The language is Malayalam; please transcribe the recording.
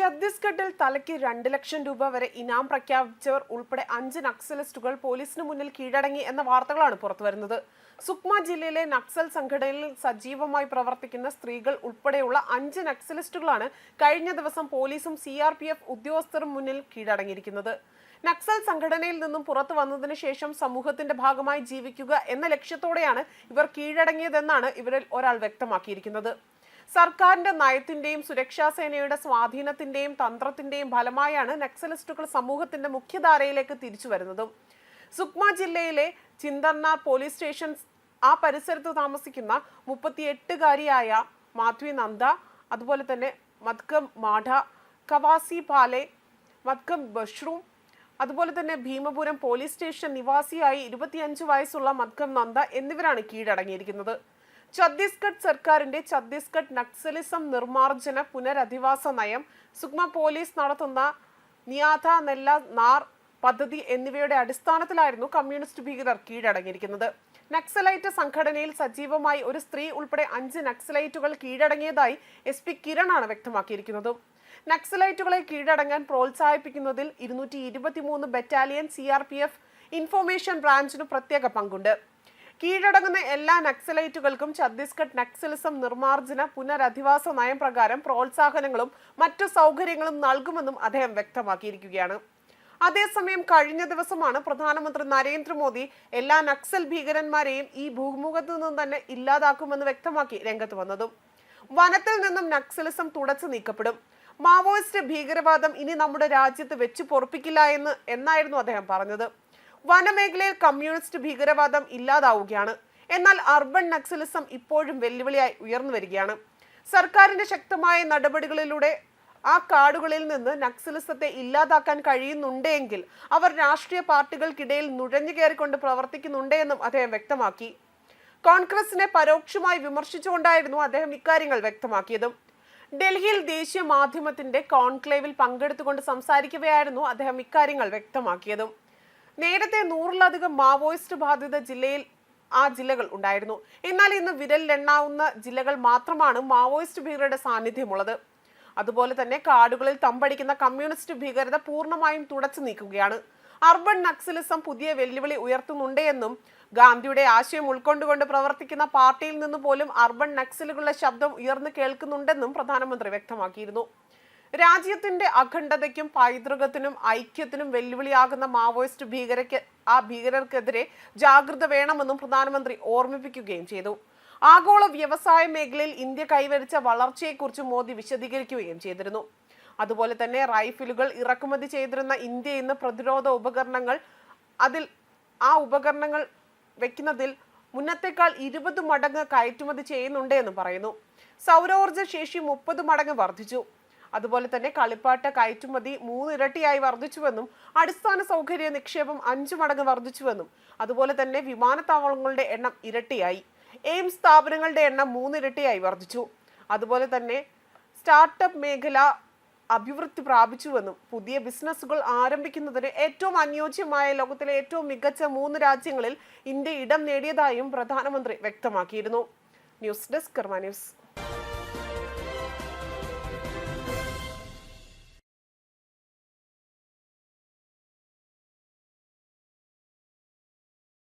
ഛത്തീസ്ഗഡിൽ തലയ്ക്ക് രണ്ട് ലക്ഷം രൂപ വരെ ഇനാം പ്രഖ്യാപിച്ചവർ ഉൾപ്പെടെ അഞ്ച് നക്സലിസ്റ്റുകൾ പോലീസിന് മുന്നിൽ കീഴടങ്ങി എന്ന വാർത്തകളാണ് പുറത്തുവരുന്നത്. സുക്മ ജില്ലയിലെ നക്സൽ സംഘടനയിൽ സജീവമായി പ്രവർത്തിക്കുന്ന സ്ത്രീകൾ ഉൾപ്പെടെയുള്ള അഞ്ച് നക്സലിസ്റ്റുകളാണ് കഴിഞ്ഞ ദിവസം പോലീസും സി ആർ പി എഫ് ഉദ്യോഗസ്ഥരും മുന്നിൽ കീഴടങ്ങിയിരിക്കുന്നത്. നക്സൽ സംഘടനയിൽ നിന്നും പുറത്തു വന്നതിന് ശേഷം സമൂഹത്തിന്റെ ഭാഗമായി ജീവിക്കുക എന്ന ലക്ഷ്യത്തോടെയാണ് ഇവർ കീഴടങ്ങിയതെന്നാണ് ഇവരിൽ ഒരാൾ വ്യക്തമാക്കിയിരിക്കുന്നത്. സർക്കാരിന്റെ നയത്തിന്റെയും സുരക്ഷാസേനയുടെ സ്വാധീനത്തിന്റെയും തന്ത്രത്തിന്റെയും ഫലമായാണ് നക്സലിസ്റ്റുകൾ സമൂഹത്തിന്റെ മുഖ്യധാരയിലേക്ക് തിരിച്ചു വരുന്നതും. സുക്മ ജില്ലയിലെ ചിന്തർനാർ പോലീസ് സ്റ്റേഷൻ ആ പരിസരത്ത് താമസിക്കുന്ന മുപ്പത്തിയെട്ടുകാരിയായ മാധ്വി നന്ദ അതുപോലെ തന്നെ മത്കം മാഠ കവാസി പാലെ മത്കം ബഷ്റൂം അതുപോലെ തന്നെ ഭീമപുരം പോലീസ് സ്റ്റേഷൻ നിവാസിയായി ഇരുപത്തിയഞ്ച് വയസ്സുള്ള മത്കം നന്ദ എന്നിവരാണ് കീഴടങ്ങിയിരിക്കുന്നത്. ഛത്തീസ്ഗഡ് സർക്കാരിന്റെ ഛത്തീസ്ഗഡ് നക്സലിസം നിർമ്മാർജന പുനരധിവാസ നയം സുഗ്മ പോലീസ് നടത്തുന്ന നിയാഥ നെല്ല നാർ പദ്ധതി എന്നിവയുടെ അടിസ്ഥാനത്തിലായിരുന്നു കമ്മ്യൂണിസ്റ്റ് ഭീകരർ കീഴടങ്ങിയിരിക്കുന്നത്. നക്സലൈറ്റ് സംഘടനയിൽ സജീവമായി ഒരു സ്ത്രീ ഉൾപ്പെടെ അഞ്ച് നക്സലൈറ്റുകൾ കീഴടങ്ങിയതായി എസ് പി കിരണാണ് വ്യക്തമാക്കിയിരിക്കുന്നത്. നക്സലൈറ്റുകളെ കീഴടങ്ങാൻ പ്രോത്സാഹിപ്പിക്കുന്നതിൽ ഇരുന്നൂറ്റി ഇരുപത്തിമൂന്ന് battalion C R P F information ബ്രാഞ്ചിനു പ്രത്യേക പങ്കുണ്ട്. കീഴടങ്ങുന്ന എല്ലാ നക്സലൈറ്റുകൾക്കും ഛത്തീസ്ഗഡ് നക്സലിസം നിർമ്മാർജന പുനരധിവാസ നയം പ്രകാരം പ്രോത്സാഹനങ്ങളും മറ്റു സൗകര്യങ്ങളും നൽകുമെന്നും അദ്ദേഹം വ്യക്തമാക്കിയിരിക്കുകയാണ്. അതേസമയം കഴിഞ്ഞ ദിവസമാണ് പ്രധാനമന്ത്രി നരേന്ദ്രമോദി എല്ലാ നക്സൽ ഭീകരന്മാരെയും ഈ ഭൂമുഖത്തു നിന്നും തന്നെ ഇല്ലാതാക്കുമെന്ന് വ്യക്തമാക്കി രംഗത്ത് വന്നതും. വനത്തിൽ നിന്നും നക്സലിസം തുടച്ചു നീക്കപ്പെടും. മാവോയിസ്റ്റ് ഭീകരവാദം ഇനി നമ്മുടെ രാജ്യത്ത് വെച്ചു പൊറപ്പിക്കില്ല എന്ന് എന്നായിരുന്നു അദ്ദേഹം പറഞ്ഞത്. വനമേഖലയിൽ കമ്മ്യൂണിസ്റ്റ് ഭീകരവാദം ഇല്ലാതാവുകയാണ്. എന്നാൽ അർബൻ നക്സലിസം ഇപ്പോഴും വെല്ലുവിളിയായി ഉയർന്നു വരികയാണ്. സർക്കാരിന്റെ ശക്തമായ നടപടികളിലൂടെ ആ കാടുകളിൽ നിന്ന് നക്സലിസത്തെ ഇല്ലാതാക്കാൻ കഴിയുന്നുണ്ടെങ്കിൽ അവർ രാഷ്ട്രീയ പാർട്ടികൾക്കിടയിൽ നുഴഞ്ഞു കയറിക്കൊണ്ട് പ്രവർത്തിക്കുന്നുണ്ടെന്നും അദ്ദേഹം വ്യക്തമാക്കി. കോൺഗ്രസിനെ പരോക്ഷമായി വിമർശിച്ചുകൊണ്ടായിരുന്നു അദ്ദേഹം ഇക്കാര്യങ്ങൾ വ്യക്തമാക്കിയതും. ഡൽഹിയിൽ ദേശീയ മാധ്യമത്തിന്റെ കോൺക്ലേവിൽ പങ്കെടുത്തുകൊണ്ട് സംസാരിക്കവെയായിരുന്നു അദ്ദേഹം ഇക്കാര്യങ്ങൾ വ്യക്തമാക്കിയതും. നേരത്തെ നൂറിലധികം മാവോയിസ്റ്റ് ബാധിത ജില്ലയിൽ ആ ജില്ലകൾ ഉണ്ടായിരുന്നു. എന്നാൽ ഇന്ന് വിരലിലെണ്ണാവുന്ന ജില്ലകൾ മാത്രമാണ് മാവോയിസ്റ്റ് ഭീകരരുടെ സാന്നിധ്യമുള്ളത്. അതുപോലെ തന്നെ കാടുകളിൽ തമ്പടിക്കുന്ന കമ്മ്യൂണിസ്റ്റ് ഭീകരത പൂർണമായും തുടച്ചു നീക്കുകയാണ്. അർബൻ നക്സലിസം പുതിയ വെല്ലുവിളി ഉയർത്തുന്നുണ്ടെന്നും ഗാന്ധിയുടെ ആശയം ഉൾക്കൊണ്ടുകൊണ്ട് പ്രവർത്തിക്കുന്ന പാർട്ടിയിൽ നിന്ന് പോലും അർബൻ നക്സലുകളുടെ ശബ്ദം ഉയർന്നു കേൾക്കുന്നുണ്ടെന്നും പ്രധാനമന്ത്രി വ്യക്തമാക്കിയിരുന്നു. രാജ്യത്തിന്റെ അഖണ്ഡതയ്ക്കും പൈതൃകത്തിനും ഐക്യത്തിനും വെല്ലുവിളിയാകുന്ന മാവോയിസ്റ്റ് ഭീകരക്ക് ആ ഭീകരർക്കെതിരെ ജാഗ്രത വേണമെന്നും പ്രധാനമന്ത്രി ഓർമ്മിപ്പിക്കുകയും ചെയ്തു. ആഗോള വ്യവസായ മേഖലയിൽ ഇന്ത്യ കൈവരിച്ച വളർച്ചയെക്കുറിച്ച് മോദി വിശദീകരിക്കുകയും ചെയ്തിരുന്നു. അതുപോലെ തന്നെ റൈഫിലുകൾ ഇറക്കുമതി ചെയ്തിരുന്ന ഇന്ത്യ ഇന്ന് പ്രതിരോധ ഉപകരണങ്ങൾ അതിൽ ആ ഉപകരണങ്ങൾ വെക്കുന്നതിൽ മുന്നത്തേക്കാൾ ഇരുപത് മടങ്ങ് കയറ്റുമതി ചെയ്യുന്നുണ്ട് എന്ന് പറയുന്നു. സൗരോർജ ശേഷി മുപ്പത് മടങ്ങ് വർദ്ധിച്ചു. അതുപോലെ തന്നെ കളിപ്പാട്ട കയറ്റുമതി മൂന്നിരട്ടിയായി വർദ്ധിച്ചുവെന്നും അടിസ്ഥാന സൗകര്യ നിക്ഷേപം അഞ്ചു മടങ്ങ് വർദ്ധിച്ചുവെന്നും അതുപോലെ തന്നെ വിമാനത്താവളങ്ങളുടെ എണ്ണം ഇരട്ടിയായി. എയിംസ് സ്ഥാപനങ്ങളുടെ എണ്ണം മൂന്നിരട്ടിയായി വർദ്ധിച്ചു. അതുപോലെ തന്നെ സ്റ്റാർട്ടപ്പ് മേഖല അഭിവൃദ്ധി പ്രാപിച്ചുവെന്നും പുതിയ ബിസിനസ്സുകൾ ആരംഭിക്കുന്നതിന് ഏറ്റവും അനുയോജ്യമായ ലോകത്തിലെ ഏറ്റവും മികച്ച മൂന്ന് രാജ്യങ്ങളിൽ ഇന്ത്യ ഇടം നേടിയതായും പ്രധാനമന്ത്രി വ്യക്തമാക്കിയിരുന്നു. News desk Karma news.